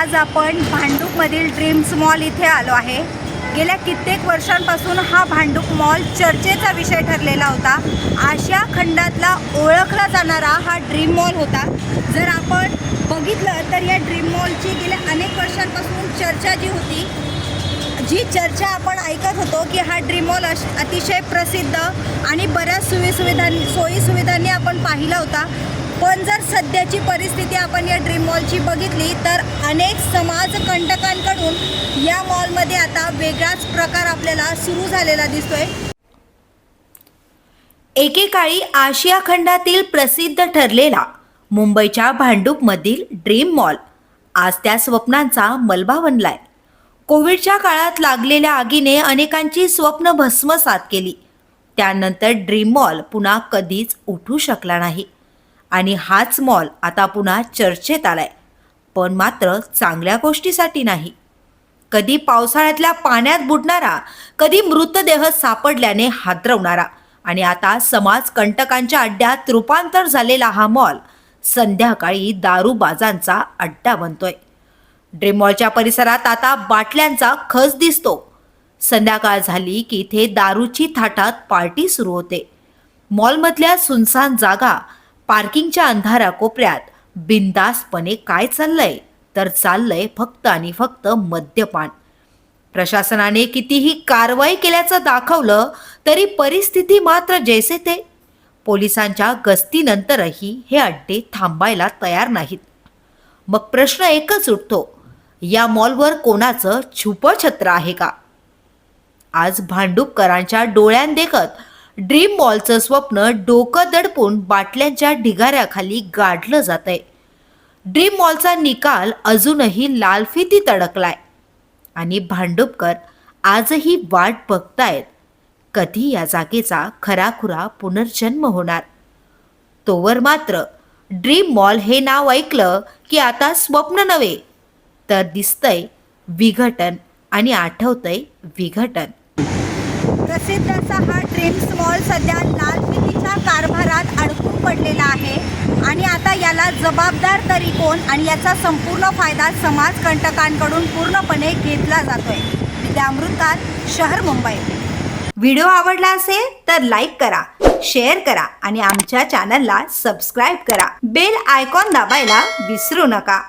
आज आपण भांडूपमधील dreams mall इथे आलो आहे. गेल्या कित्येक वर्षांपासून हा भांडूप मॉल चर्चेचा विषय ठरलेला होता. आशिया खंडातला ओळखला जाणारा हा ड्रीम मॉल होता. जर आपण बघितलं तर या ड्रीम मॉलची गेल्या अनेक वर्षांपासून चर्चा जी होती जी चर्चा आपण ऐकत होतो की हा ड्रीम मॉल अश अतिशय प्रसिद्ध आणि बऱ्याच सोयीसुविधांनी सोयीसुविधांनी आपण पाहिला होता. पण जर सध्याची परिस्थिती आपण या ड्रीम मॉलची बघितली तर अनेक समाजकंटकांकडून या मॉलमध्ये आता वेगळाच प्रकार आपल्याला सुरू झालेला दिसतोय. एकेकाळी आशिया खंडातील प्रसिद्ध ठरलेला मुंबईच्या भांडूपमधील ड्रीम मॉल आज त्या स्वप्नांचा मलबा बनलाय. कोविडच्या काळात लागलेल्या आगीने अनेकांची स्वप्न भस्मसात केली. त्यानंतर ड्रीम मॉल पुन्हा कधीच उठू शकला नाही. आणि हाच मॉल आता पुन्हा चर्चेत आलाय. पण मात्र चांगल्या गोष्टीसाठी नाही. कधी पावसाळ्यातल्या पाण्यात बुडणारा कधी मृतदेह सापडल्याने हादरवणारा आणि आता समाज कंटकांच्या अड्ड्यात रूपांतर झालेला हा मॉल संध्याकाळी दारूबाजांचा अड्डा बनतोय. ड्रीम मॉलच्या परिसरात आता बाटल्यांचा खच दिसतो. संध्याकाळ झाली की इथे दारूची थाटात पार्टी सुरू होते. मॉलमधल्या सुनसान जागा पार्किंगच्या अंधारा कोपऱ्यात बिंदासपणे काय चाललंय? तर चाललंय फक्त आणि फक्त मद्यपान. प्रशासनाने कितीही कारवाई केल्याचं दाखवलं तरी परिस्थिती मात्र जैसे ते. पोलिसांच्या गस्तीनंतरही हे अड्डे थांबायला तयार नाहीत. मग प्रश्न एकच उठतो या मॉलवर कोणाचं छुपछत्र आहे का? आज भांडुपकरांच्या डोळ्यांदेखत ड्रीम मॉलचं स्वप्न डोकं दडपून बाटल्यांच्या ढिगाऱ्याखाली गाडलं आहे ड्रीम मॉलचा निकाल अजूनही लालफितीत अडकलाय आणि भांडुपकर आजही वाट बघतायत. कधी या जागेचा खराखुरा पुनर्जन्म होणार? तोवर मात्र ड्रीम मॉल हे नाव ऐकलं की आता स्वप्न नव्हे तर दिसतंय विघटन आणि आठवतंय विघटन. प्रसिद्ध असा हा ड्रीम्स मॉल सध्या लालफितीच्या कारभारात अडकून पडलेला आहे. आणि आता याला जबाबदार तरी कोण आणि याचा संपूर्ण फायदा समाजकंटकांकडून पूर्णपणे घेतला जातोय. विद्यामृतात शहर मुंबई. व्हिडिओ आवडला असेल तर लाईक करा शेअर करा आणि आमच्या चॅनलला सबस्क्राईब करा. बेल आयकॉन दाबायला विसरू नका.